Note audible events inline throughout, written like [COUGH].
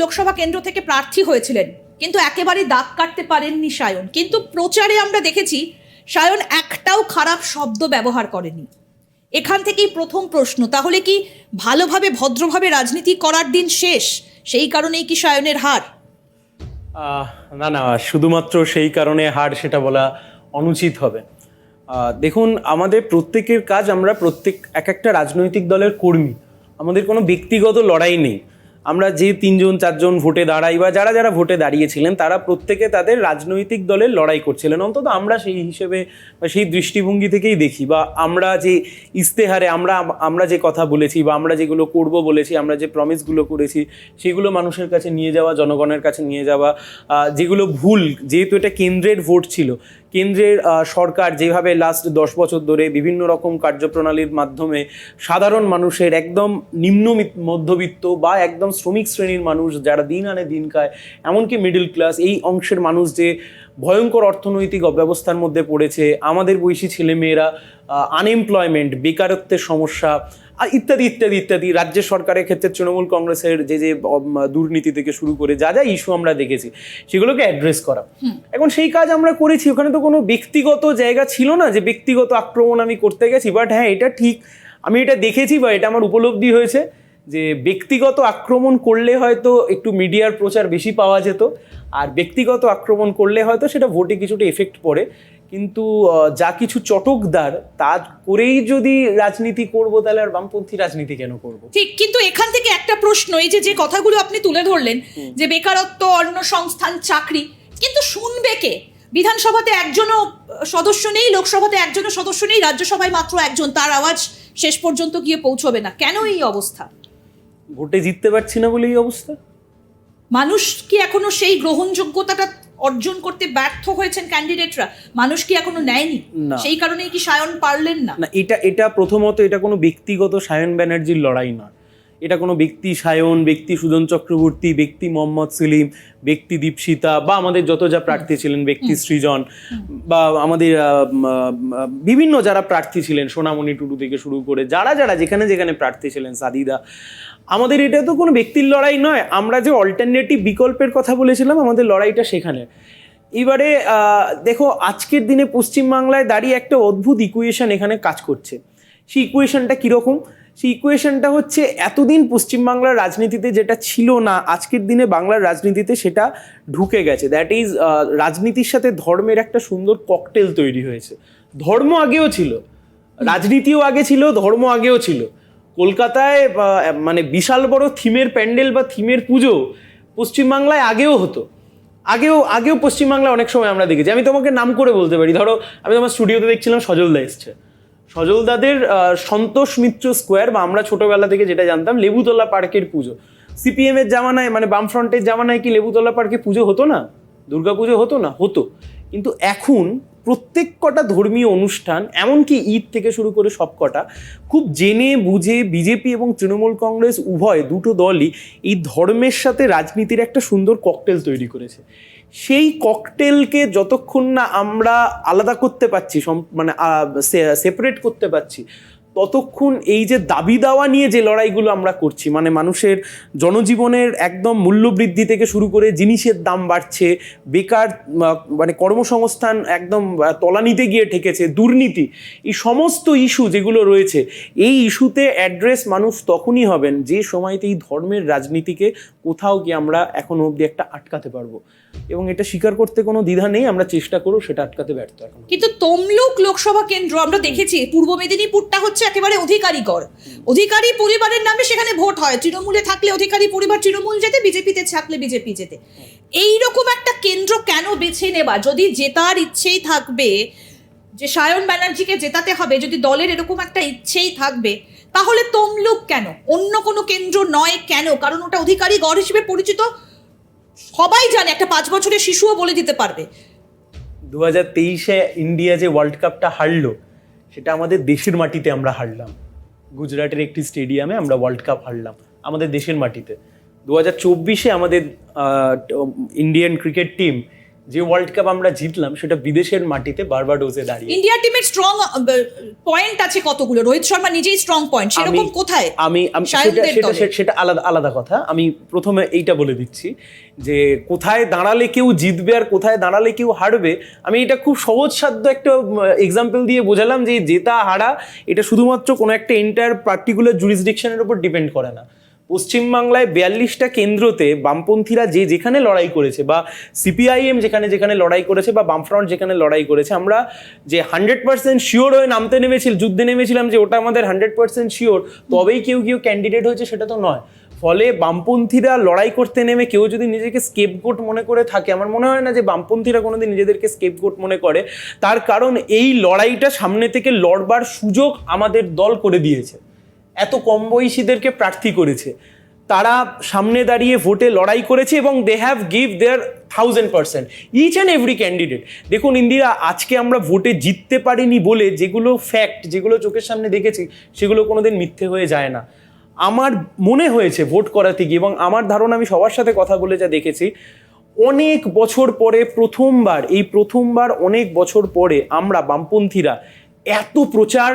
লোকসভা কেন্দ্র থেকে প্রার্থী হয়েছিলেন, কিন্তু একেবারে দাগ কাটতে পারেননি সায়ন। কিন্তু প্রচারে আমরা দেখেছি, সায়ন একটাও খারাপ শব্দ ব্যবহার করেনি। এখান থেকেই প্রথম প্রশ্ন, তাহলে কি ভালোভাবে, ভদ্রভাবে রাজনীতি করার দিন শেষ? সেই কারণেই কি সায়নের হার? না না, শুধুমাত্র সেই কারণে হার সেটা বলা অনুচিত হবে। দেখুন, আমাদের প্রত্যেকের কাজ আমরা প্রত্যেক এক একটা রাজনৈতিক দলের কর্মী। আমাদের কোনো ব্যক্তিগত লড়াই নেই। আমরা যে তিনজন, চারজন ভোটে দাঁড়াই বা যারা যারা ভোটে দাঁড়িয়েছিলেন, তারা প্রত্যেকে তাদের রাজনৈতিক দলের লড়াই করছিলেন। অন্তত আমরা সেই হিসেবে সেই দৃষ্টিভঙ্গি থেকেই দেখি বা আমরা যে ইস্তেহারে আমরা আমরা যে কথা বলেছি বা আমরা যেগুলো করব বলেছি, আমরা যে প্রমিসগুলো করেছি, সেগুলো মানুষের কাছে নিয়ে যাওয়া, জনগণের কাছে নিয়ে যাওয়া যেগুলো ভুল, যেহেতু এটা কেন্দ্রের ভোট ছিল কেন্দ্রের সরকার যেভাবে লাস্ট দশ বছর ধরে বিভিন্ন রকম কার্যপ্রণালীর মাধ্যমে সাধারণ মানুষের একদম নিম্ন মধ্যবিত্ত বা একদম শ্রমিক শ্রেণির মানুষ যারা দিন আনে দিন খায়, এমনকি মিডিল ক্লাস এই অংশের মানুষ যে ভয়ঙ্কর অর্থনৈতিক অব্যবস্থার মধ্যে পড়েছে। আমাদের বয়সী ছেলেমেয়েরা আনএমপ্লয়মেন্ট বেকারত্বের সমস্যা ইত্যাদি ইত্যাদি ইত্যাদি। রাজ্য সরকারের ক্ষেত্রে তৃণমূল কংগ্রেসের যে যে দুর্নীতি থেকে শুরু করে যা যা ইস্যু আমরা দেখেছি সেগুলোকে অ্যাড্রেস করা। এখন সেই কাজ আমরা করেছি ওখানে তো কোনো ব্যক্তিগত জায়গা ছিল না যে ব্যক্তিগত আক্রমণ আমি করতে গেছি বাট হ্যাঁ এটা ঠিক। আমি এটা দেখেছি বা এটা আমার উপলব্ধি হয়েছে। যে ব্যক্তিগত আক্রমণ করলে হয়তো একটু মিডিয়ার প্রচার বেশি পাওয়া যেত আর ব্যক্তিগত আক্রমণ করলে হয়তো সেটা ভোটে কিছুটা এফেক্ট পড়ে। কিন্তু যা কিছু চটকদার তা করেই যদি রাজনীতি করব তাহলে আর বামপন্থী রাজনীতি কেন করব? ঠিক কিন্তু এখান থেকে একটা প্রশ্ন এই যে যে কথাগুলো আপনি তুলে ধরলেন যে বেকারত্ব অন্য সংস্থান চাকরি কিন্তু শুনবে কে? বিধানসভাতে একজনও সদস্য নেই লোকসভাতে একজনও সদস্য নেই রাজ্যসভায় মাত্র একজন তার আওয়াজ শেষ পর্যন্ত গিয়ে পৌঁছবে না। কেন এই অবস্থা? ভোটে জিততে পারছি না বলে এই অবস্থা? মানুষ কি এখনও সেই গ্রহণযোগ্যতাটা অর্জন করতে ব্যর্থ হয়েছেন ক্যান্ডিডেটরা মানুষ কি এখনও নেয়নি? সেই কারণেই কি সায়ন পারলেন না? না এটা এটা প্রথমত এটা কোনো ব্যক্তিগত সায়ন ব্যানার্জির লড়াই নয়। এটা কোনো ব্যক্তি সায়ন ব্যক্তি সুজন চক্রবর্তী ব্যক্তি মোহাম্মদ সেলিম ব্যক্তি দীপশিতা বা আমাদের যত যা প্রার্থী ছিলেন ব্যক্তি সৃজন বা আমাদের বিভিন্ন যারা প্রার্থী ছিলেন সোনামণি টুডু থেকে শুরু করে যারা যারা যেখানে যেখানে প্রার্থী ছিলেন সাদিদা আমাদের এটা তো কোনো ব্যক্তির লড়াই নয়। আমরা যে অল্টারনেটিভ বিকল্পের কথা বলেছিলাম, আমাদের লড়াইটা সেখানে। এবারে দেখো, আজকের দিনে পশ্চিমবাংলায় দাঁড়িয়ে একটা অদ্ভুত ইকুয়েশন এখানে কাজ করছে। সেই ইকুয়েশনটা কীরকম? সেই ইকুয়েশনটা হচ্ছে, এতদিন পশ্চিমবাংলার রাজনীতিতে যেটা ছিল না, আজকের দিনে বাংলার রাজনীতিতে সেটা ঢুকে গেছে। দ্যাট ইজ রাজনীতির সাথে ধর্মের একটা সুন্দর ককটেল তৈরি হয়েছে। ধর্ম আগেও ছিল। রাজনীতিও আগে ছিল, ধর্ম আগেও ছিল। কলকাতায় মানে বিশাল বড় থিমের প্যান্ডেল বা থিমের পুজো পশ্চিমবাংলায় আগেও হতো। আগেও আগেও পশ্চিমবাংলায় অনেক সময় আমরা দেখেছি। আমি তোমাকে নাম করে বলতে পারি। ধরো, আমি তোমার স্টুডিওতে দেখছিলাম সজলদা এসছে। সজলদাদের সন্তোষ মিত্র স্কোয়ার বা আমরা ছোটবেলা থেকে যেটা জানতাম, লেবুতলা পার্কের পুজো। সিপিএমের জামানায় মানে বামফ্রন্টের জামানায় কি লেবুতলা পার্কে পুজো হতো না? দুর্গাপুজো হতো না? হতো। কিন্তু এখন প্রত্যেক কটা ধর্মীয় অনুষ্ঠান, এমনকি ঈদ থেকে শুরু করে সব কটা, খুব জেনে বুঝে বিজেপি এবং তৃণমূল কংগ্রেস উভয় দুটো দলই এই ধর্মের সাথে রাজনীতির একটা সুন্দর ককটেল তৈরি করেছে। সেই ককটেলকে যতক্ষণ না আমরা আলাদা করতে পারছি মানে সেপারেট করতে পারছি ততক্ষণ এই যে দাবি দাওয়া নিয়ে যে লড়াইগুলো আমরা করছি মানে মানুষের জনজীবনের একদম মূল্যবৃদ্ধি থেকে শুরু করে জিনিসের দাম বাড়ছে, বেকার মানে কর্মসংস্থান একদম তলানিতে গিয়ে ঠেকেছে, দুর্নীতি, এই সমস্ত ইস্যু যেগুলো রয়েছে, এই ইস্যুতে অ্যাড্রেস মানুষ তখনই হবেন যে সময়তে এই ধর্মের রাজনীতিকে কোথাও গিয়ে আমরা এখনও অবধি একটা আটকাতে পারব। এবং এটা স্বীকার করতে কোনো দ্বিধা নেই, আমরা চেষ্টা করব সেটা আটকাতে ব্যর্থ এখন কিন্তু তমলুক লোকসভা কেন্দ্র আমরা দেখেছি, পূর্ব মেদিনীপুরটা হচ্ছে একেবারে অধিকারীকর অধিকারী পরিবারের নামে সেখানে ভোট হয়। তৃণমূলে থাকলে অধিকারী পরিবার তৃণমূল যেতে, বিজেপিতে থাকলে বিজেপি যেতে। এই রকম একটা কেন্দ্র কেন বেছে নেবা? যদি জেতার ইচ্ছেই থাকবে, যে সায়ন ব্যানার্জিকে জেতাতে হবে, যদি দলের এরকম একটা ইচ্ছেই থাকবে, তাহলে তমলুক কেন? অন্য কোনো কেন্দ্র নয় কেন? কারণ ওটা অধিকারী গড় হিসেবে পরিচিত। সবাই জানে, একটা পাঁচ বছরের শিশুও বলে দিতে পারবে। দু হাজার তেইশে ইন্ডিয়া যে ওয়ার্ল্ড কাপটা হারলো সেটা আমাদের দেশের মাটিতে আমরা হারলাম। গুজরাটের একটি স্টেডিয়ামে আমরা ওয়ার্ল্ড কাপ হারলাম, আমাদের দেশের মাটিতে। দু হাজার চব্বিশে আমাদের ইন্ডিয়ান ক্রিকেট টিম যে ওয়ার্ল্ড কাপ আমরা জিতলাম সেটা বিদেশের মাটিতে বারবাডোসে দাঁড়িয়ে। ইন্ডিয়া টিমের স্ট্রং পয়েন্ট আছে কতগুলো? রোহিত শর্মা নিজেই স্ট্রং পয়েন্ট সেরকম কোথায়? আমি আমি সেটা সেটা সেটা- সেটা আলাদা আলাদা কথা। আমি প্রথমে এইটা বলে দিচ্ছি যে কোথায় দাঁড়ালে কেউ জিতবে আর কোথায় দাঁড়ালে কেউ হারবে আমি এটা খুব সহজসাধ্য একটা এক্সাম্পল দিয়ে বোঝালাম যে জেতা হারা এটা শুধুমাত্র কোনো একটা এন্টায়ার পার্টিকুলার জুরিসডিকশনের উপর ডিপেন্ড করে না। পশ্চিমবাংলায় বিয়াল্লিশটা কেন্দ্রতে বামপন্থীরা যে যেখানে লড়াই করেছে বা সিপিআইএম যেখানে যেখানে লড়াই করেছে বা বামফ্রন্ট যেখানে লড়াই করেছে, আমরা যে হান্ড্রেড পার্সেন্ট শিওর হয়ে নামতে নেমেছিল, যুদ্ধে নেমেছিলাম যে ওটা আমাদের হান্ড্রেড পার্সেন্ট শিওর, তবেই কেউ কেউ ক্যান্ডিডেট হয়েছে সেটা তো নয়। ফলে বামপন্থীরা লড়াই করতে নেমে কেউ যদি নিজেকে স্কেপ স্কেপগোট মনে করে থাকে, আমার মনে হয় না যে বামপন্থীরা কোনোদিন নিজেদেরকে স্কেপ স্কেপগোট মনে করে। তার কারণ এই লড়াইটা সামনে থেকে লড়বার সুযোগ আমাদের দল করে দিয়েছে। এত কম বয়সীদেরকে প্রার্থী করেছে। তারা সামনে দাঁড়িয়ে ভোটে লড়াই করেছে এবং they have give their thousand percent each and every candidate দেখুন ইন্দিরা, আজকে আমরা ভোটে জিততে পারিনি বলে যেগুলো ফ্যাক্ট যেগুলো চোখের সামনে দেখেছি, সেগুলো কোনোদিন মিথ্যে হয়ে যায় না। আমার মনে হয়েছে ভোট করাতে গিয়ে এবং আমার ধারণা, আমি সবার সাথে কথা বলে যা দেখেছি, অনেক বছর পরে প্রথমবার, এই প্রথমবার অনেক বছর পরে আমরা বামপন্থীরা এত প্রচার,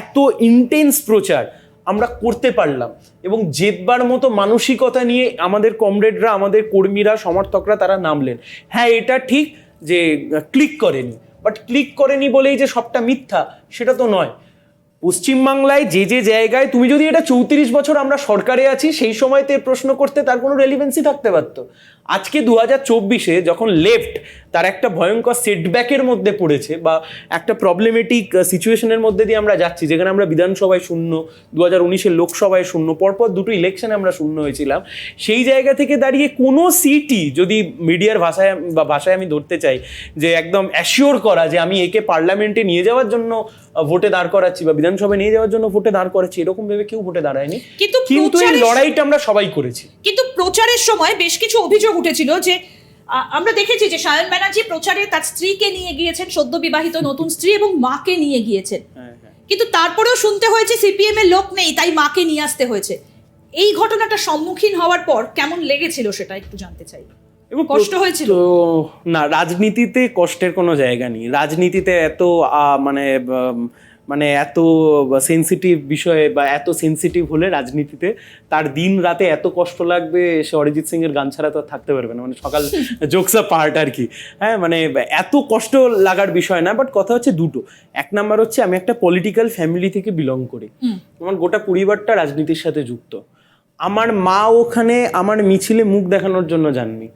এত ইন্টেন্স প্রচার আমরা করতে পারলাম। এবং জেতবার মতো মানসিকতা নিয়ে আমাদের কমরেডরা আমাদের কর্মীরা, সমর্থকরা তারা নামলেন। হ্যাঁ এটা ঠিক যে ক্লিক করেনি। বাট ক্লিক করেনি বলেই যে সবটা মিথ্যা, সেটা তো নয়। পশ্চিমবাংলায় যে যে জায়গায় তুমি যদি এটা চৌত্রিশ বছর আমরা সরকারে আছি, সেই সময়তে প্রশ্ন করতে তার কোনো রেলিভেন্সি থাকতে পারতো। আজকে দু হাজার চব্বিশে যখন লেফট তার একটা ভয়ঙ্কর সেটব্যাকের মধ্যে পড়েছে বা একটা প্রবলেমেটিক সিচুয়েশনের মধ্যে দিয়ে আমরা যাচ্ছি যেখানে আমরা বিধানসভায় শূন্য দু হাজার উনিশের লোকসভায় শূন্য পরপর দুটো ইলেকশনে আমরা শূন্য হয়েছিলাম। সেই জায়গা থেকে দাঁড়িয়ে কোনো সিটই যদি মিডিয়ার ভাষায় বা ভাষায় আমি ধরতে চাই যে একদম অ্যাসিওর করা যে আমি একে পার্লামেন্টে নিয়ে যাওয়ার জন্য ভোটে দাঁড় করাচ্ছি বা বিধানসভায় নিয়ে যাওয়ার জন্য ভোটে দাঁড় করাচ্ছি এরকম ভেবে কেউ ভোটে দাঁড়ায়নি। কিন্তু এই লড়াইটা আমরা সবাই করেছি। কিন্তু প্রচারের সময় বেশ কিছু অভিযোগ উঠেছিল যে আমরা দেখেছি যে সায়ন ব্যানার্জি প্রচারে তার স্ত্রীকে নিয়ে গিয়েছেন সদ্য বিবাহিত নতুন স্ত্রী এবং মাকে নিয়ে গিয়েছেন। কিন্তু তারপরেও শুনতে হয়েছে সিপিএম এর লোক নেই তাই মাকে নিয়ে আসতে হয়েছে। এই ঘটনাটা সম্মুখীন হওয়ার পর কেমন লেগেছিল সেটা একটু জানতে চাই। এবং কষ্ট হয়েছিল? না রাজনীতিতে কষ্টের কোনো জায়গা নেই। রাজনীতিতে এত মানে মানে এত সেন্সিটিভ বিষয়ে বা এত সেনসিটিভ হলে রাজনীতিতে তার দিন রাতে এত কষ্ট লাগবে সে অরিজিৎ সিং এর গান ছাড়া তো আর থাকতে পারবে না। মানে সকাল [LAUGHS] জোকসা পার্ট আর কি। হ্যাঁ মানে এত কষ্ট লাগার বিষয় না বাট কথা হচ্ছে দুটো। এক নাম্বার হচ্ছে আমি একটা পলিটিক্যাল ফ্যামিলি থেকে বিলং করি। আমার গোটা পরিবারটা রাজনীতির সাথে যুক্ত। আমার মা ওখানে আমার মিছিলে মুখ দেখানোর জন্য যাননি।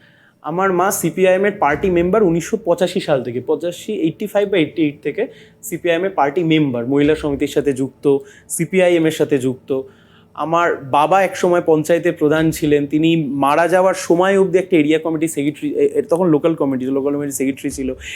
আমার মা সিপিআইএম এর পার্টি মেম্বার উনিশশো পঁচাশি সাল থেকে, পঁচাশি এইটটি ফাইভ বা এইটটি এইট থেকে সিপিআইএম এর পার্টি মেম্বার মহিলা সমিতির সাথে যুক্ত সিপিআইএম এর সাথে যুক্ত। আমার বাবা এক সময় পঞ্চায়েতের প্রধান ছিলেন, তিনি মারা যাওয়ার সময় অবধি একটা এরিয়া কমিটি সেক্রেটারি তখন local committee local committee secretary ছিল।